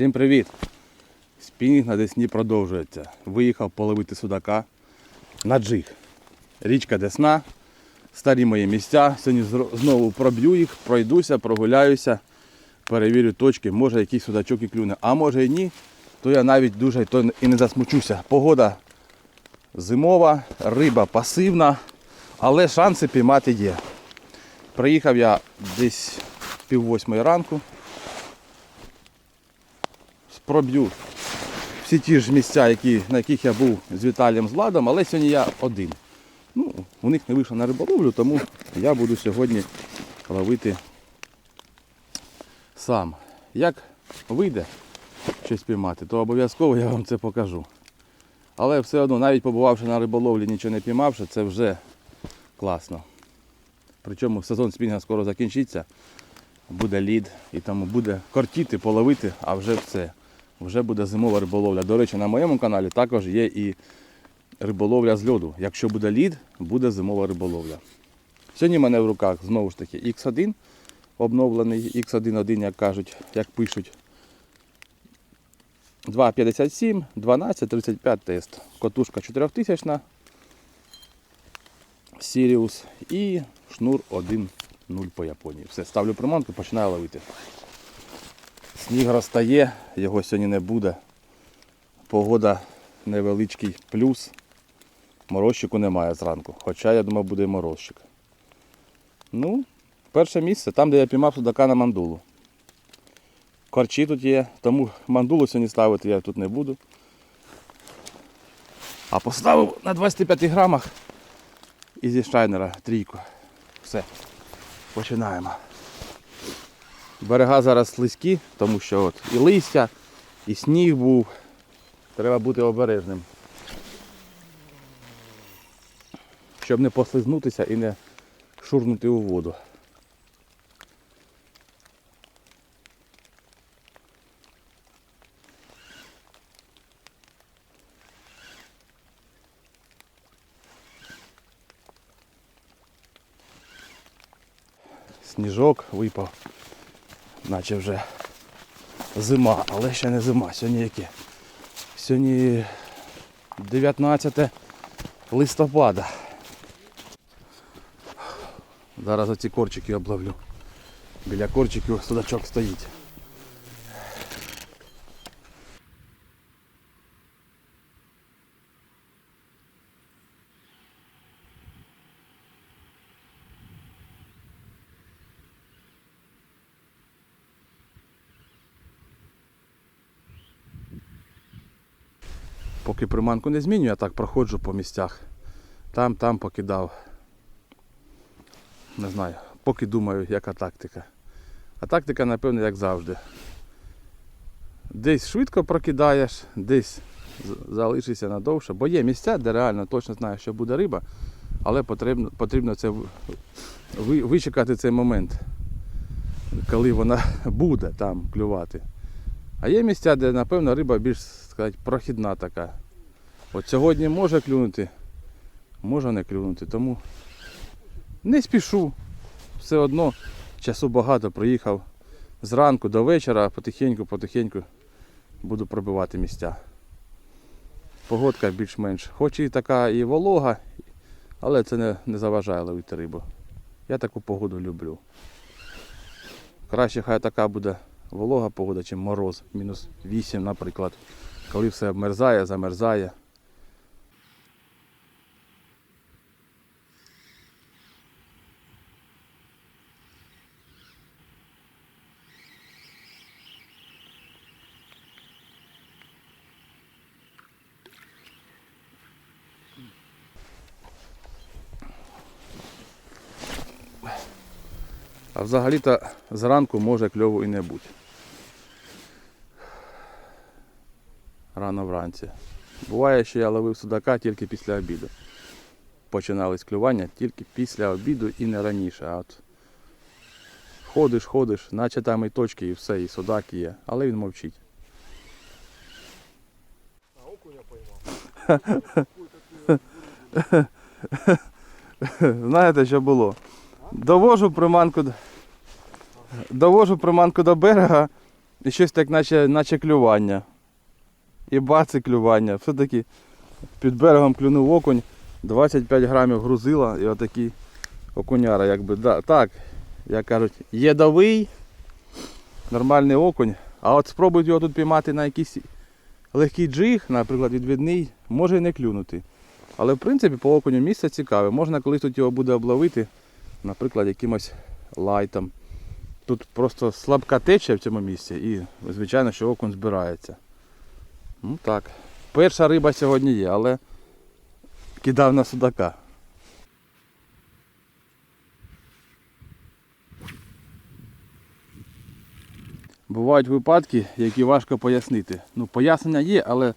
Всім привіт! Спінінг на Десні продовжується. Виїхав половити судака на джиг. Річка Десна, старі мої місця. Сьогодні знову проб'ю їх, пройдуся, прогуляюся, перевірю точки, може якийсь судачок і клюне. А може і ні, то я навіть дуже то і не засмучуся. Погода зимова, риба пасивна, але шанси піймати є. Приїхав я десь пів восьмої ранку проб'ю всі ті ж місця, які, на яких я був з Віталієм з Владом, але сьогодні я один. Ну, у них не вийшло на риболовлю, тому я буду сьогодні ловити сам. Як вийде щось піймати, то обов'язково я вам це покажу. Але все одно, навіть побувавши на риболовлі, нічого не піймавши, це вже класно. Причому сезон спінга скоро закінчиться, буде лід і тому буде кортіти, половити, а вже все. Вже буде зимова риболовля. До речі, на моєму каналі також є і риболовля з льоду. Якщо буде лід, буде зимова риболовля. Сьогодні в мене в руках знову ж таки X1 обновлений, X1.1, як кажуть, як пишуть. 2,57, 12, 35 тест. Котушка 4000 Sirius і шнур 1.0 по Японії. Все, ставлю приманку, починаю ловити. Сніг розтає, його сьогодні не буде. Погода невеличкий плюс. Морозчику немає зранку. Хоча я думав буде морозчик. Ну, перше місце, там де я піймав судака на мандулу. Корчі тут є, тому мандулу сьогодні ставити я тут не буду. А поставив на 25 грамах і зі шайнера трійку. Все. Починаємо. Берега зараз слизькі, тому що от і листя, і сніг був. Треба бути обережним. Щоб не послизнутися і не шурнути у воду. Сніжок випав наче вже зима, але ще не зима. Сьогодні яке? Сьогодні 19 листопада. Зараз оці корчики обловлю. Біля корчиків судачок стоїть. Поки приманку не змінюю, я так проходжу по місцях. Там, там покидав. Не знаю, поки думаю, яка тактика. А тактика, напевно, як завжди. Десь швидко прокидаєш, десь залишишся надовше, бо є місця, де реально точно знаєш, що буде риба, але потрібно, потрібно це ви- вичекати цей момент, коли вона буде там клювати. А є місця, де, напевно, риба більш сказати, прохідна така. От сьогодні може клюнути, може не клюнути. Тому не спішу. Все одно часу багато приїхав зранку до вечора, потихеньку, потихеньку буду пробивати місця. Погодка більш-менш. Хоч і така і волога, але це не, не заважає ловити рибу. Я таку погоду люблю. Краще хай така буде волога погода, чим мороз, мінус 8, наприклад. Коли все обмерзає, замерзає. А взагалі-то зранку може кльово і не бути. Рано вранці. Буває, що я ловив судака тільки після обіду. Починались клювання тільки після обіду і не раніше. А от ходиш, ходиш, наче там і точки, і все, і судак є, але він мовчить. А окуня поймав. Знаєте, що було? Довожу приманку, довожу приманку до берега, І щось так, наче, наче клювання. І баци клювання. Все-таки під берегом клюнув окунь, 25 грамів грузила і отакий окуняра, якби. Да, так, як кажуть, єдовий, нормальний окунь. А от спробують його тут піймати на якийсь легкий джиг, наприклад, відвідний, може і не клюнути. Але в принципі по окуню місце цікаве. Можна колись тут його буде обловити, наприклад, якимось лайтом. Тут просто слабка течія в цьому місці і, звичайно, що окунь збирається. Ну так. Перша риба сьогодні є, але кидав на судака. Бувають випадки, які важко пояснити. Ну, пояснення є, але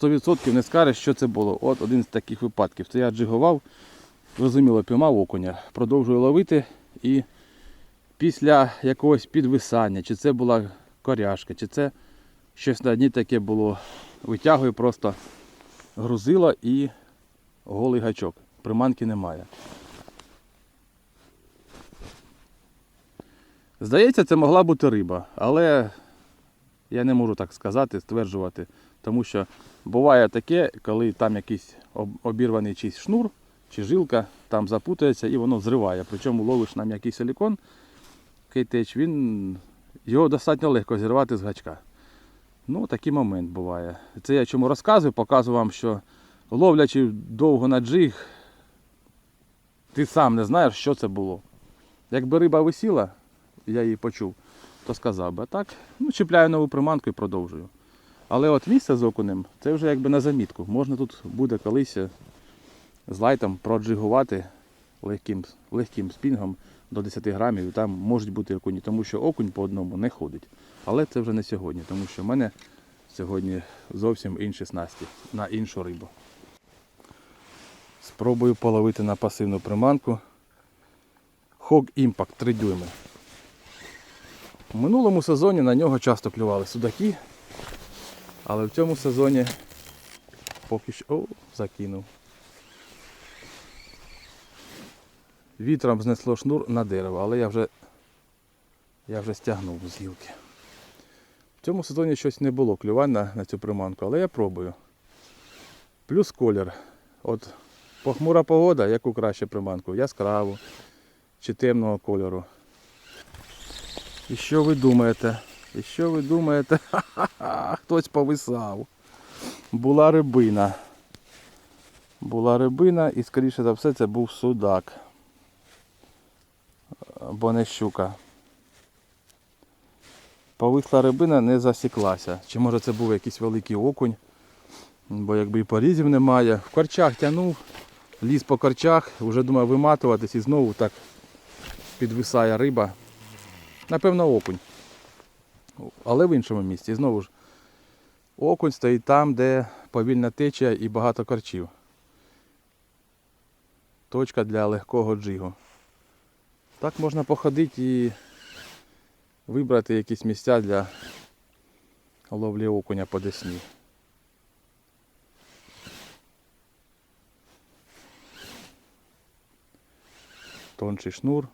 100% не скажеш, що це було. От один з таких випадків. Це я джигував, зрозуміло, піймав окуня, продовжую ловити і після якогось підвисання, чи це була коряшка, чи це щось на дні таке було. Витягую просто грузило і голий гачок. Приманки немає. Здається, це могла бути риба, але я не можу так сказати, стверджувати. Тому що буває таке, коли там якийсь обірваний чийсь шнур чи жилка, там запутається і воно зриває. Причому ловиш на м'який силікон, кейтеч, він його достатньо легко зірвати з гачка. Ну, такий момент буває. Це я чому розказую, показую вам, що ловлячи довго на джиг, ти сам не знаєш, що це було. Якби риба висіла, я її почув, то сказав би. А так, ну, чіпляю нову приманку і продовжую. Але от місце з окунем, це вже якби на замітку. Можна тут буде колись е, з лайтом проджигувати легким, легким спінгом до 10 грамів, і там можуть бути окуні, тому що окунь по одному не ходить. Але це вже не сьогодні, тому що в мене сьогодні зовсім інші снасті на іншу рибу. Спробую половити на пасивну приманку. Impact 3 дюйми. У минулому сезоні на нього часто клювали судаки, але в цьому сезоні поки що. О, закинув. Вітром знесло шнур на дерево, але я вже, я вже стягнув з гілки. Цьому сезоні щось не було клювань на, на цю приманку, але я пробую. Плюс колір. От похмура погода, яку краще приманку? Яскраву чи темного кольору. І що ви думаєте? І що ви думаєте? Ха-ха-ха, хтось повисав. Була рибина. Була рибина і, скоріше за все, це був судак. Бо не щука. Повисла рибина не засіклася. Чи може це був якийсь великий окунь, бо якби і порізів немає. В корчах тягнув, ліз по корчах, вже думав виматуватись і знову так підвисає риба. Напевно, окунь. Але в іншому місці. І знову ж окунь стоїть там, де повільна течія і багато корчів. Точка для легкого джигу. Так можна походити і вибрати якісь місця для ловлі окуня по десні. Тонший шнур,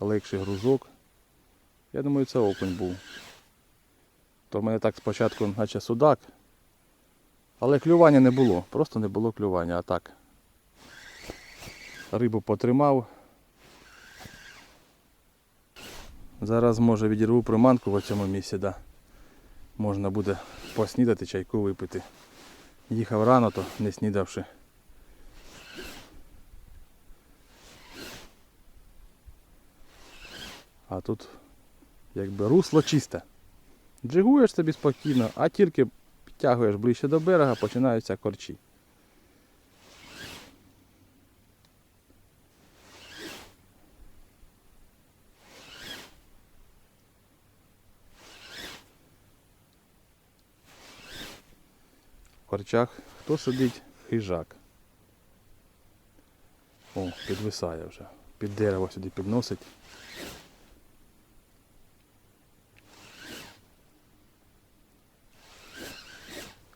легший грузок. Я думаю, це окунь був. То в мене так спочатку, наче судак. Але клювання не було, просто не було клювання, а так. Рибу потримав. Зараз може відірву приманку в цьому місці, да. Можна буде поснідати, чайку випити. Їхав рано, то не снідавши. А тут якби русло чисте. Джигуєш собі спокійно, а тільки підтягуєш ближче до берега, починаються корчі. В корчах хто сидить? Хижак. О, підвисає вже. Під дерево сюди підносить.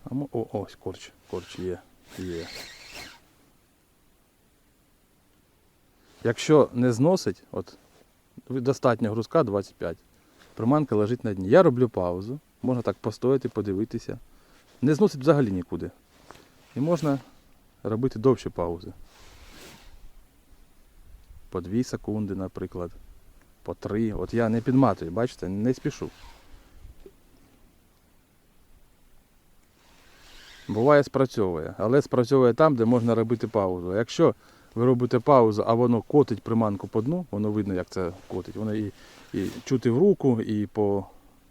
А мо... О, ось корч, корч є. Є. Якщо не зносить, от достатньо грузка 25, приманка лежить на дні. Я роблю паузу, можна так постояти, подивитися. Не зносить взагалі нікуди. І можна робити довші паузи. По 2 секунди, наприклад. По 3. От я не підматую, бачите, не спішу. Буває спрацьовує, але спрацьовує там, де можна робити паузу. Якщо ви робите паузу, а воно котить приманку по дну, воно видно, як це котить. Воно і, і чути в руку, і по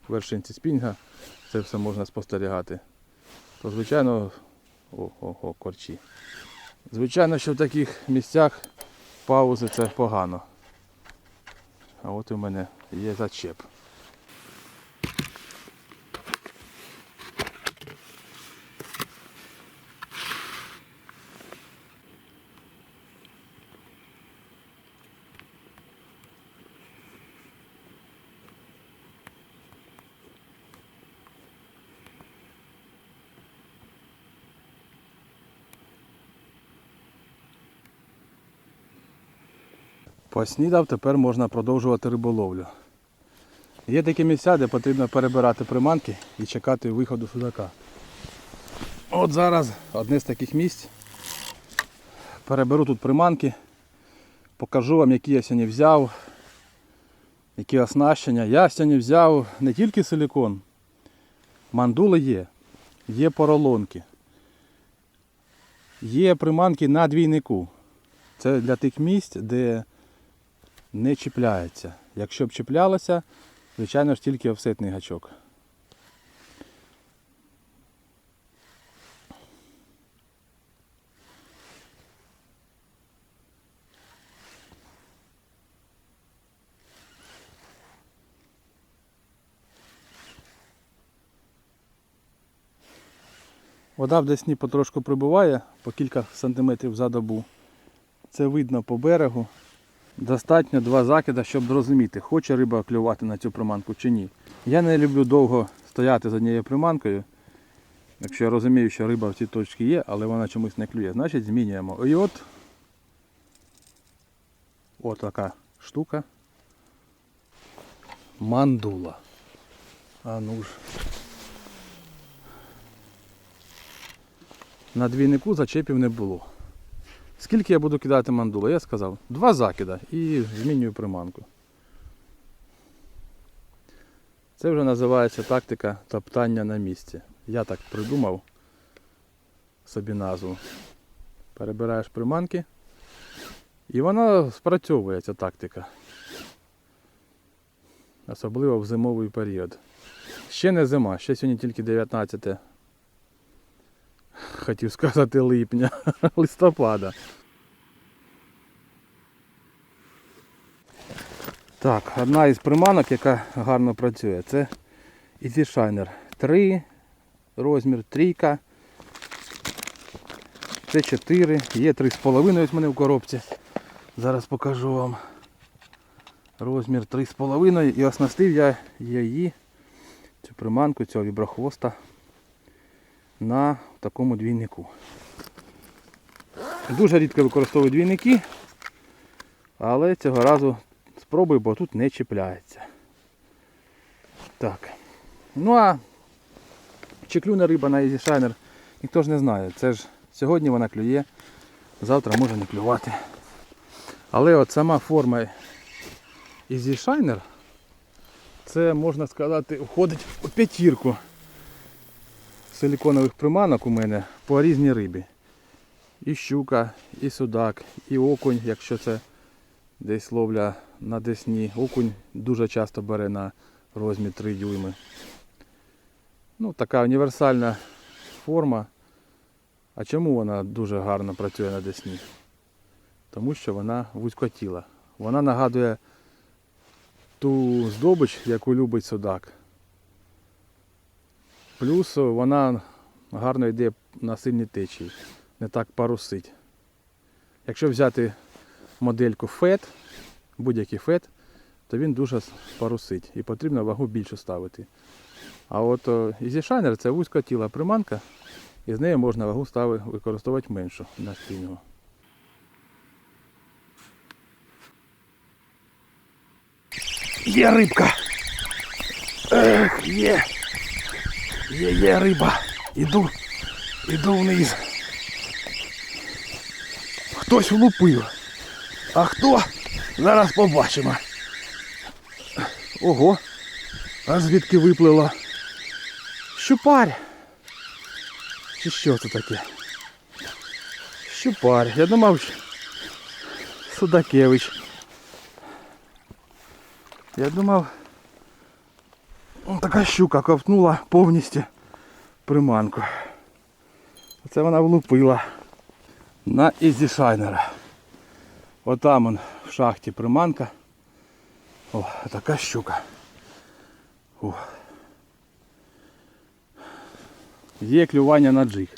вершинці спінга це все можна спостерігати. То звичайно, о, о, о, корчі. Звичайно, що в таких місцях паузи це погано. А от у мене є зачеп. Поснідав, тепер можна продовжувати риболовлю. Є такі місця, де потрібно перебирати приманки і чекати виходу судака. От зараз одне з таких місць. Переберу тут приманки, покажу вам, які я сьогодні взяв, які оснащення. Я сьогодні взяв не тільки силікон, мандули є, є поролонки, є приманки на двійнику. Це для тих місць, де не чіпляється. Якщо б чіплялося, звичайно ж тільки офсетний гачок. Вода в Десні потрошку прибуває по кілька сантиметрів за добу. Це видно по берегу. Достатньо два закида, щоб зрозуміти, хоче риба клювати на цю приманку чи ні. Я не люблю довго стояти з однією приманкою. Якщо я розумію, що риба в цій точці є, але вона чомусь не клює, значить змінюємо. І от от така штука. Мандула. А ну ж. На двійнику зачепів не було. Скільки я буду кидати мандула? Я сказав, два закида і змінюю приманку. Це вже називається тактика топтання на місці. Я так придумав собі назву. Перебираєш приманки і вона спрацьовує ця тактика. Особливо в зимовий період. Ще не зима, ще сьогодні тільки 19 хотів сказати липня, листопада. Так, одна із приманок, яка гарно працює, це Easy Shiner. 3 розмір, трійка. Це 4, є 3,5 ось мене в коробці. Зараз покажу вам. Розмір 3,5 і оснастив я її, цю приманку, цього віброхвоста на такому двійнику. Дуже рідко використовую двійники, але цього разу спробую, бо тут не чіпляється. Так. Ну а чи клюне риба на Easy Shiner, ніхто ж не знає. Це ж сьогодні вона клює, завтра може не клювати. Але от сама форма Easy Shiner, це можна сказати, входить у п'ятірку силіконових приманок у мене по різній рибі. І щука, і судак, і окунь, якщо це десь ловля на десні. Окунь дуже часто бере на розмір 3 дюйми. Ну, така універсальна форма. А чому вона дуже гарно працює на десні? Тому що вона вузькотіла. Вона нагадує ту здобич, яку любить судак. Плюс вона гарно йде на сильній течії, не так парусить. Якщо взяти модельку FET, будь-який FET, то він дуже парусить і потрібно вагу більше ставити. А от о, Easy Shiner це вузька тіла приманка, і з нею можна вагу ставити, використовувати меншу на спільного. Є рибка! Ех, є. Є, є риба. Іду, іду вниз. Хтось влупив. А хто? Зараз побачимо. Ого. А звідки виплило? Щупарь. Чи що це таке? Щупарь. Я думав, що Судакевич. Я думав, така щука ковтнула повністю приманку. Це вона влупила на ізішайнера. Отам он в шахті приманка. О, така щука. О. Є клювання на джиг.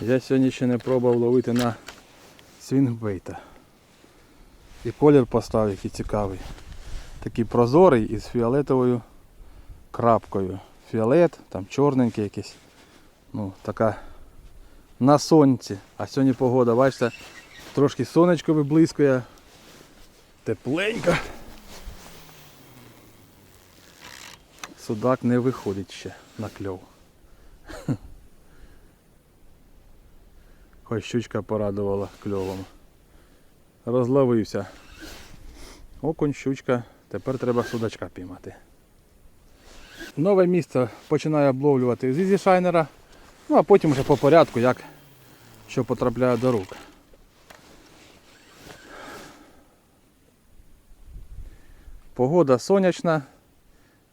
Я сьогодні ще не пробував ловити на свінгбейта. І колір поставив, який цікавий. Такий прозорий із фіолетовою крапкою. Фіолет, там чорненький якийсь. Ну, така на сонці. А сьогодні погода, бачите, трошки сонечко виблискує. Тепленько. Судак не виходить ще на кльов. Хоч щучка порадувала кльовом. Розловився. Окунь, щучка. Тепер треба судачка піймати. Нове місце починаю обловлювати з ізі шайнера. Ну а потім вже по порядку, як що потрапляє до рук. Погода сонячна.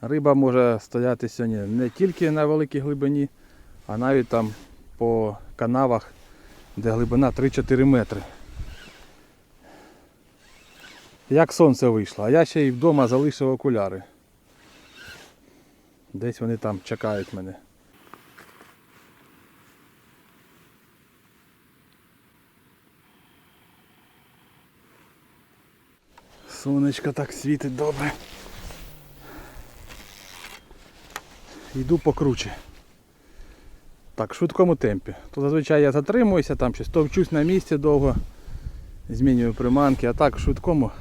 Риба може стояти сьогодні не тільки на великій глибині, а навіть там по канавах, де глибина 3-4 метри. Як сонце вийшло, а я ще й вдома залишив окуляри. Десь вони там чекають мене. Сонечко так світить добре. Йду покруче. Так, в швидкому темпі. То зазвичай я затримуюся, там щось товчусь на місці довго, змінюю приманки, а так в швидкому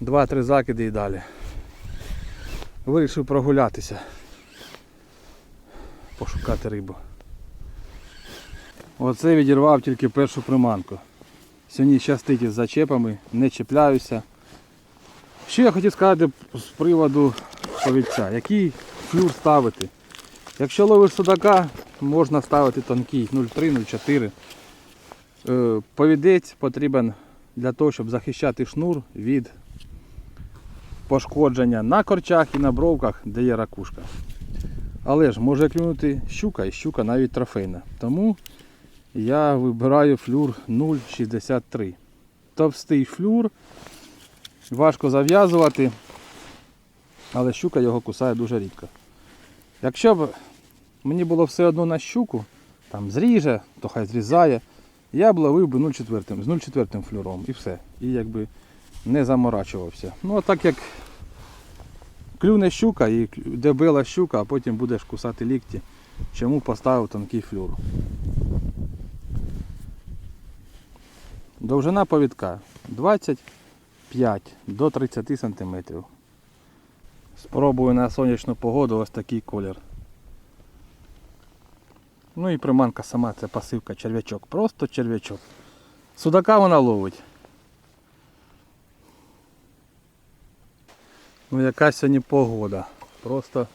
2-3 закиди і далі. Вирішив прогулятися. Пошукати рибу. Оце відірвав тільки першу приманку. Сьогодні щастить із зачепами, не чіпляюся. Що я хотів сказати з приводу повідця. Який флюр ставити? Якщо ловиш судака, можна ставити тонкий 0,3-0,4. Е, Повідець потрібен для того, щоб захищати шнур від пошкодження на корчах і на бровках, де є ракушка. Але ж може клюнути щука і щука навіть трофейна. Тому я вибираю флюр 0,63. Товстий флюр, важко зав'язувати, але щука його кусає дуже рідко. Якщо б мені було все одно на щуку, там зріже, то хай зрізає, я б ловив би 0,4 з 0,4 флюром і все. І якби не заморачувався. Ну а так як клюне щука і де била щука, а потім будеш кусати лікті, чому поставив тонкий флюр. Довжина повідка 25 до 30 см. Спробую на сонячну погоду ось такий колір. Ну і приманка сама, це пасивка черв'ячок. Просто черв'ячок. Судака вона ловить. Ну яка сьогодні погода. Просто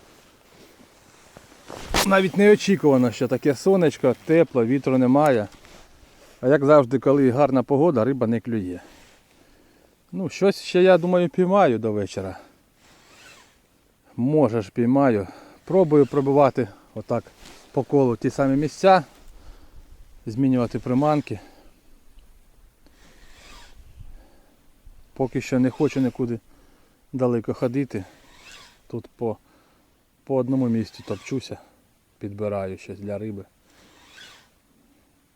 навіть не очікувано, що таке сонечко, тепло, вітру немає. А як завжди, коли гарна погода, риба не клює. Ну, щось ще я думаю піймаю до вечора. Може ж піймаю. Пробую пробивати отак по колу ті самі місця, змінювати приманки. Поки що не хочу нікуди далеко ходити. Тут по, по одному місці топчуся, підбираю щось для риби.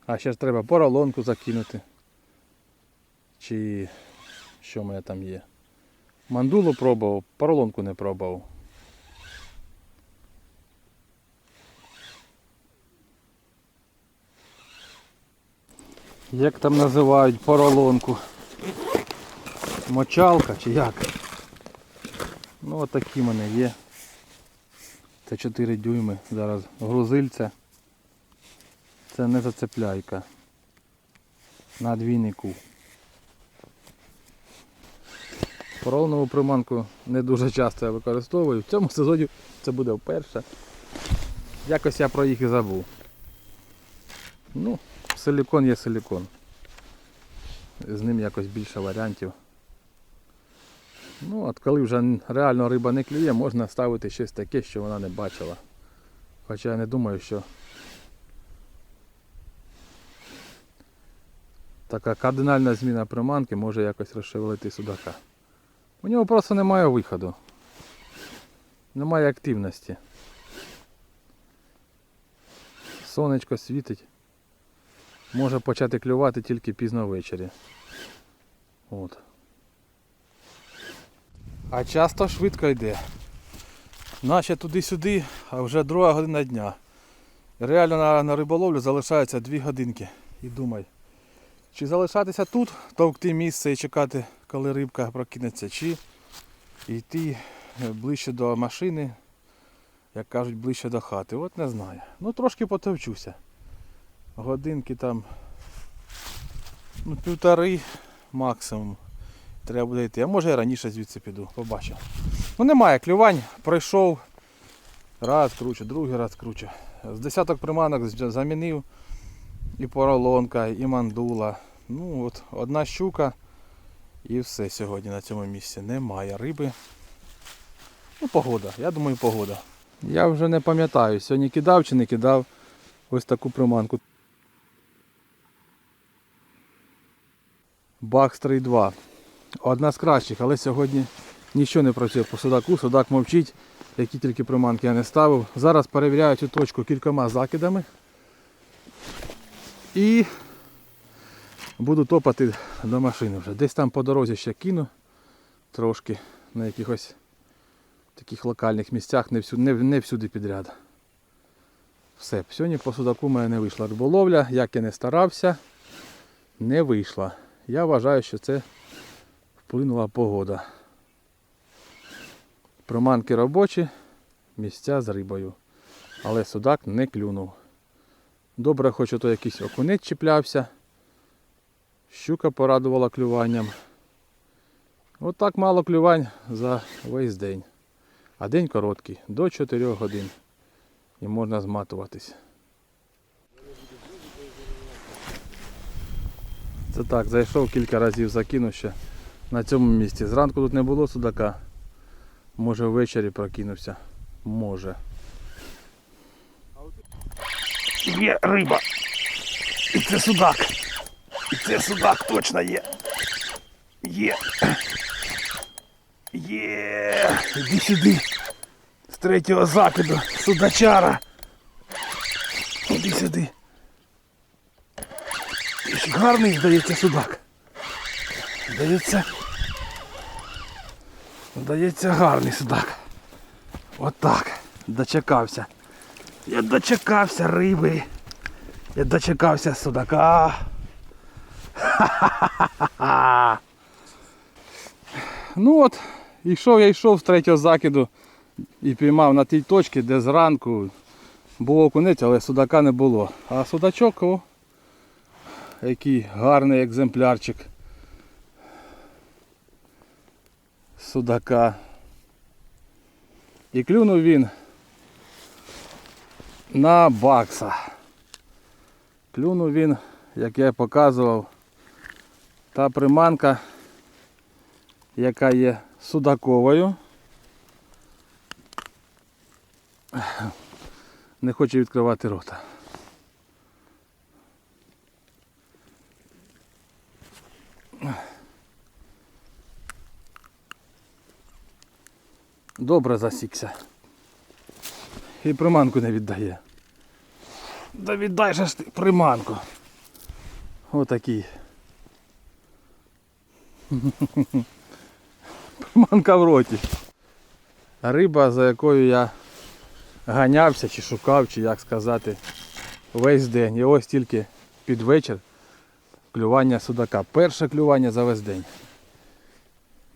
А ще ж треба поролонку закинути. Чи що в мене там є. Мандулу пробував, поролонку не пробував. Як там називають поролонку? Мочалка чи як? Ну отакі в мене є. Це 4 дюйми. Зараз грузильце. Це не зацепляйка. На двійнику. Поролонову приманку не дуже часто я використовую. В цьому сезоні це буде вперше. Якось я про їх і забув. Ну, силікон є силікон. З ним якось більше варіантів. Ну, от коли вже реально риба не клює, можна ставити щось таке, що вона не бачила. Хоча я не думаю, що така кардинальна зміна приманки може якось розшевелити судака. У нього просто немає виходу. Немає активності. Сонечко світить. Може почати клювати тільки пізно ввечері. От. А часто швидко йде. Наче туди-сюди, а вже друга година дня. Реально на, на риболовлю залишається 2 годинки. І думай, чи залишатися тут, товкти місце і чекати, коли рибка прокинеться, чи йти е, ближче до машини, як кажуть, ближче до хати. От не знаю. Ну трошки потовчуся. Годинки там ну, півтори максимум. Треба буде йти. А може я раніше звідси піду, побачив. Ну немає клювань, пройшов. Раз круче, другий раз круче. З десяток приманок замінив. І поролонка, і мандула. Ну от одна щука і все сьогодні на цьому місці. Немає риби. Ну, погода, я думаю, погода. Я вже не пам'ятаю, сьогодні кидав чи не кидав ось таку приманку. Бакстер 2. Одна з кращих, але сьогодні нічого не працює по судаку. Судак мовчить, які тільки приманки я не ставив. Зараз перевіряю цю точку кількома закидами. І буду топати до машини вже. Десь там по дорозі ще кину трошки на якихось таких локальних місцях, не всюди, не, не всюди підряд. Все, сьогодні по судаку в мене не вийшла риболовля, як я не старався, не вийшла. Я вважаю, що це вплинула погода. Приманки робочі, місця з рибою. Але судак не клюнув. Добре, хоч ото якийсь окунець чіплявся. Щука порадувала клюванням. Отак мало клювань за весь день. А день короткий, до 4 годин. І можна зматуватись. Це так, зайшов кілька разів, закинув ще на цьому місці. Зранку тут не було судака. Може ввечері прокинувся. Може. Є риба. І це судак. І це судак точно є. Є. Є. Іди сюди. З третього закиду. Судачара. Іди сюди. Гарний, здається, судак. Здається. Здається, гарний судак. Отак. Дочекався. Я дочекався риби. Я дочекався судака. Ха-ха-ха-ха. Ну от, йшов я йшов з третього закиду і піймав на тій точці, де зранку був окунець, але судака не було. А судачок, о, який гарний екземплярчик. Судака. І клюнув він на бакса. Клюнув він, як я показував, та приманка, яка є судаковою. Не хоче відкривати рота. Добре засікся. І приманку не віддає. Да віддай же ж ти приманку. Отакий. Приманка в роті. Риба, за якою я ганявся чи шукав, чи як сказати, весь день. І ось тільки під вечір клювання судака. Перше клювання за весь день.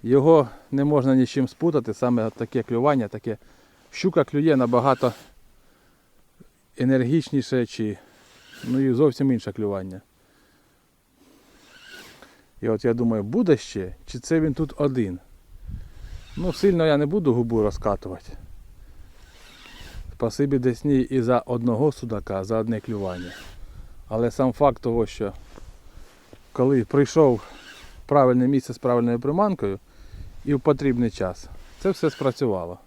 Його не можна ні з чим спутати, саме таке клювання, таке щука клює набагато енергічніше чи ну і зовсім інше клювання. І от я думаю, буде ще, чи це він тут один? Ну, сильно я не буду губу розкатувати. Спасибі Десні і за одного судака, за одне клювання. Але сам факт того, що коли прийшов правильне місце з правильною приманкою і в потрібний час, це все спрацювало.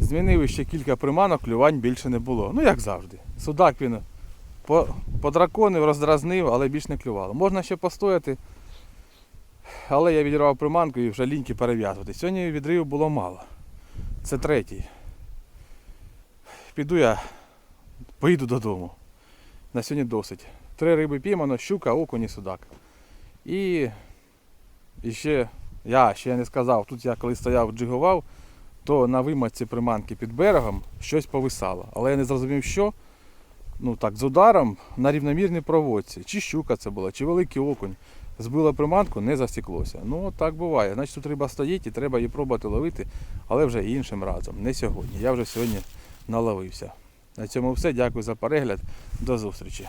Змінив ще кілька приманок, клювань більше не було. Ну як завжди. Судак він подраконив, роздразнив, але більш не клювало. Можна ще постояти, але я відірвав приманку і вже ліньки перев'язувати. Сьогодні відривів було мало. Це третій. Піду я, поїду додому. На сьогодні досить. Три риби піймано, щука, окунь і судак. І, і ще, я ще не сказав, тут я коли стояв, джигував, то на виматці приманки під берегом щось повисало. Але я не зрозумів, що. Ну так, з ударом на рівномірній проводці. Чи щука це була, чи великий окунь. Збила приманку, не засіклося. Ну так буває. Значить тут риба стоїть і треба її пробувати ловити, але вже іншим разом, не сьогодні. Я вже сьогодні наловився. На цьому все. Дякую за перегляд. До зустрічі.